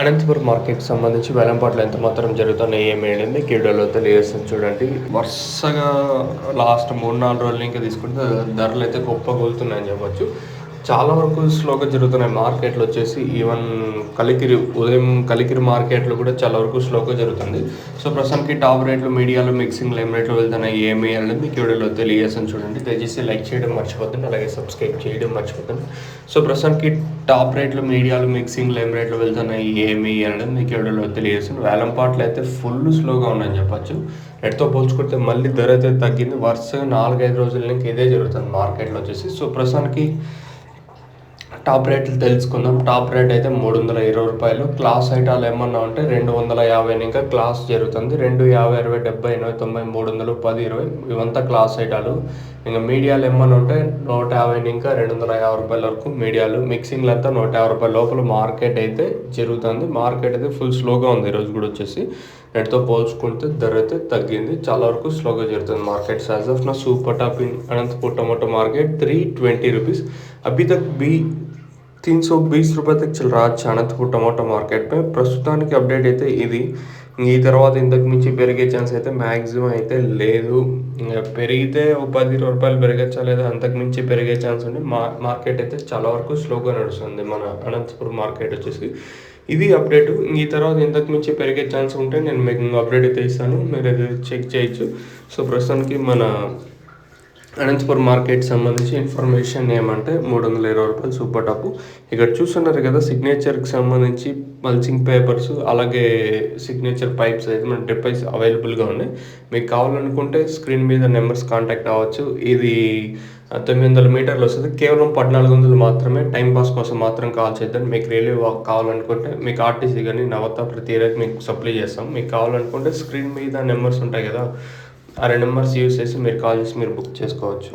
Anantapuram market సంబంధించి వేలంపాట్లు ఎంత మాత్రం జరుగుతున్నాయి ఏమేంటి మీకు వీడియోలో తెలియజేస్తుంది చూడండి. వరుసగా లాస్ట్ మూడు నాలుగు రోజులు ఇంకా తీసుకుంటే ధరలు అయితే గొప్ప కూలుతున్నాయని చెప్పొచ్చు. చాలా వరకు స్లోగా జరుగుతున్నాయి. మార్కెట్లు వచ్చేసి ఈవెన్ కలికిరి ఉదయం కలికిరి మార్కెట్లో కూడా చాలా వరకు స్లోగా జరుగుతుంది. సో ప్రస్తుతానికి టాప్ రేట్లు మీడియాలో మిక్సింగ్ ఏం రేట్లు వెళ్తున్నాయి ఏమి అనేది మీకు వీడియోలో తెలియజేస్తాను చూడండి. దయచేసి లైక్ చేయడం మర్చిపోతుంది అలాగే సబ్స్క్రైబ్ చేయడం మర్చిపోతుంది సో ప్రస్తుతానికి టాప్ రేట్లు మీడియాలు మిక్సింగ్ ఏం రేట్లు వెళ్తున్నాయి ఏమి అనేది మీకు వీడియోలో తెలియజేస్తాను. వేలం పాటలు అయితే ఫుల్ స్లోగా ఉన్నాయని చెప్పచ్చు. రెడ్తో పోల్చుకుంటే మళ్ళీ ధర అయితే తగ్గింది. వరుసగా నాలుగైదు రోజుల నుంచి ఇదే జరుగుతుంది మార్కెట్లో వచ్చేసి. సో ప్రస్తుతానికి టాప్ రేట్లు తెలుసుకుందాం. టాప్ రేట్ అయితే మూడు వందల ఇరవై రూపాయలు. క్లాస్ ఐటాలు ఏమన్నా ఉంటే రెండు వందల యాభై ఇంకా క్లాస్ జరుగుతుంది. రెండు యాభై ఇరవై డెబ్బై ఎనభై తొంభై మూడు వందలు పది ఇరవై ఇవంతా క్లాస్ ఐటాలు ఇంకా మీడియాలు ఏమన్నా ఉంటే నూట యాభై ఇంకా రెండు వందల యాభై రూపాయల వరకు మీడియాలు. మిక్సింగ్లు అంతా నూట యాభై రూపాయల లోపల మార్కెట్ అయితే జరుగుతుంది. మార్కెట్ అయితే ఫుల్ స్లోగా ఉంది. ఈరోజు కూడా వచ్చేసి నెట్తో పోల్చుకుంటే ధర అయితే తగ్గింది. చాలా వరకు స్లోగా జరుగుతుంది మార్కెట్. సైజ్ ఆఫ్ నా super top in Anantapur tomato market three twenty rupees. अभी तक भी तीन सौ बीस रुपये तक चल रहा है మార్కెట్ పై ప్రస్తుతానికి అప్డేట్ అయితే ఇది ఈ తర్వాత ఇంతకు మించి పెరిగే ఛాన్స్ అయితే మ్యాక్సిమం అయితే లేదు పెరిగితే ఓ పది ఇరవై రూపాయలు పెరగచ్చా లేదా అంతకు మించి పెరిగే ఛాన్స్ ఉంది మా మార్కెట్ అయితే చాలా వరకు స్లోగా నడుస్తుంది మన అనంతపురం మార్కెట్ వచ్చేసి ఇది అప్డేట్ ఈ తర్వాత ఇంతకు మించి పెరిగే ఛాన్స్ ఉంటే నేను మీకు అప్డేట్ అయితే ఇస్తాను మీరు అయితే చెక్ చేయొచ్చు సో ప్రస్తుతానికి మన అనంతపురం మార్కెట్ సంబంధించి ఇన్ఫర్మేషన్ ఏమంటే మూడు వందల ఇరవై రూపాయలు సూపర్ టాప్ ఇక్కడ చూస్తున్నారు కదా సిగ్నేచర్కి సంబంధించి మల్చింగ్ పేపర్స్ అలాగే సిగ్నేచర్ పైప్స్ అయితే మన డ్రిప్ అవైలబుల్గా ఉన్నాయి. మీకు కావాలనుకుంటే స్క్రీన్ మీద నెంబర్స్ కాంటాక్ట్ అవ్వచ్చు. ఇది తొమ్మిది వందల మీటర్లు వస్తుంది. కేవలం పద్నాలుగు వందలు మాత్రమే టైం పాస్ కోసం మాత్రం కాల్ చేద్దాం. మీకు రైల్వే వాక్ కావాలనుకుంటే మీకు ఆర్టీసీ కానీ నవత ప్రతి ఏరియాకి మీకు సప్లై చేస్తాం. మీకు కావాలనుకుంటే స్క్రీన్ మీద నెంబర్స్ ఉంటాయి కదా ఆ రెండు నెంబర్స్ యూస్ చేసి మీరు కాల్ చేసి మీరు బుక్ చేసుకోవచ్చు.